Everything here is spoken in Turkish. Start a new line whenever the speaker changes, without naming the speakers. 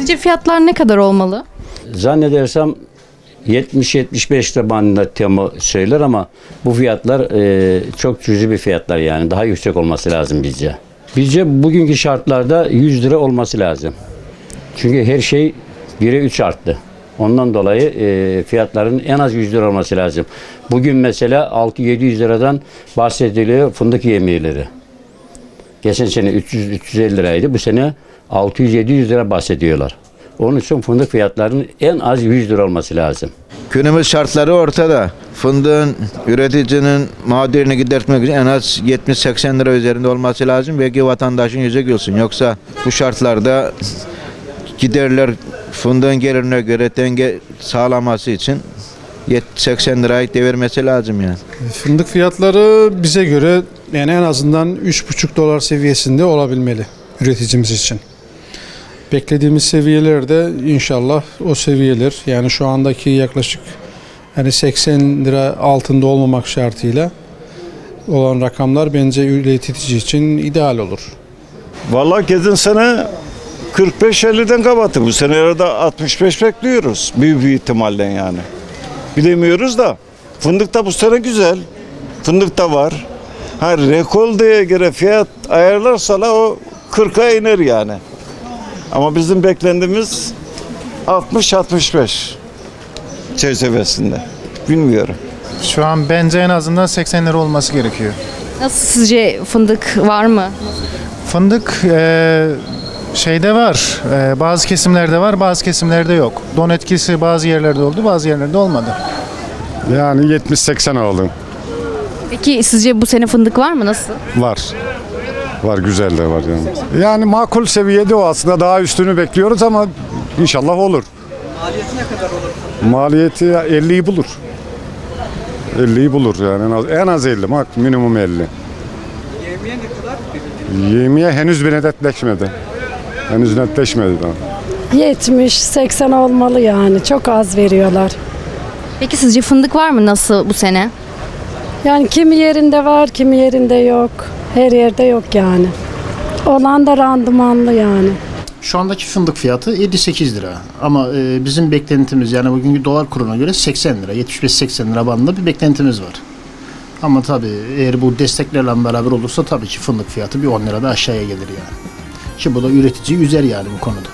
Sizce fiyatlar ne kadar olmalı?
Zannedersem 70-75 lira bandında Temo söyler ama bu fiyatlar e, çok cüzi bir fiyatlar yani. Daha yüksek olması lazım bizce. Bizce bugünkü şartlarda 100 lira olması lazım. Çünkü her şey 1'e 3 arttı. Ondan dolayı e, fiyatların en az 100 lira olması lazım. Bugün mesela 6-700 liradan bahsediliyor fındık yemeğleri. Geçen sene 300-350 liraydı. Bu sene 600-700 lira bahsediyorlar. Onun için fındık fiyatlarının en az 100 lira olması lazım.
Günümüz şartları ortada. Fındığın üreticinin mağdurini gidertmek için en az 70-80 lira üzerinde olması lazım. Belki vatandaşın yüzü gülsün. Yoksa bu şartlarda giderler fındığın gelirine göre denge sağlaması için 70-80 lirayı devirmesi lazım yani.
Fındık fiyatları bize göre yani en azından 3,5 dolar seviyesinde olabilmeli üreticimiz için. Beklediğimiz seviyelerde inşallah o seviyeler yani şu andaki yaklaşık hani 80 lira altında olmamak şartıyla olan rakamlar bence üretici için ideal olur.
Vallahi geçen sene 45-50'den kapattı. Bu sene arada 65 bekliyoruz. Büyük bir ihtimalle yani. Bilemiyoruz da. Fındık da bu sene güzel. Fındık da var. Ha rekoldeye göre fiyat ayarlarsa o 40'a iner yani. Ama bizim beklentimiz 60-65 çerçevesinde. Bilmiyorum.
Şu an bence en azından 80 lira olması gerekiyor.
Nasıl sizce fındık var mı?
Fındık eee, şeyde var, eee, bazı kesimlerde var, bazı kesimlerde yok. Don etkisi bazı yerlerde oldu, bazı yerlerde olmadı.
Yani 70-80 aldım.
Peki sizce bu sene fındık var mı? Nasıl?
Var. Var güzel de var yani. Yani makul seviyede o aslında daha üstünü bekliyoruz ama inşallah olur. Maliyeti ne kadar olur? Maliyeti 50'yi bulur. 50'yi bulur yani en az, en az 50 mak minimum 50. Yemeğe ne kadar? Yemeğe henüz bir netleşmedi. Henüz netleşmedi daha.
70-80 olmalı yani. Çok az veriyorlar.
Peki sizce fındık var mı? Nasıl bu sene?
Yani kimi yerinde var, kimi yerinde yok. Her yerde yok yani. Olan da randımanlı yani.
Şu andaki fındık fiyatı 58 lira. Ama e, bizim beklentimiz yani bugünkü dolar kuruna göre 80 lira, 75-80 lira bandında bir beklentimiz var. Ama tabii eğer bu desteklerle beraber olursa tabii ki fındık fiyatı bir 10 lira da aşağıya gelir yani. Ki bu da üreticiyi üzer yani bu konuda.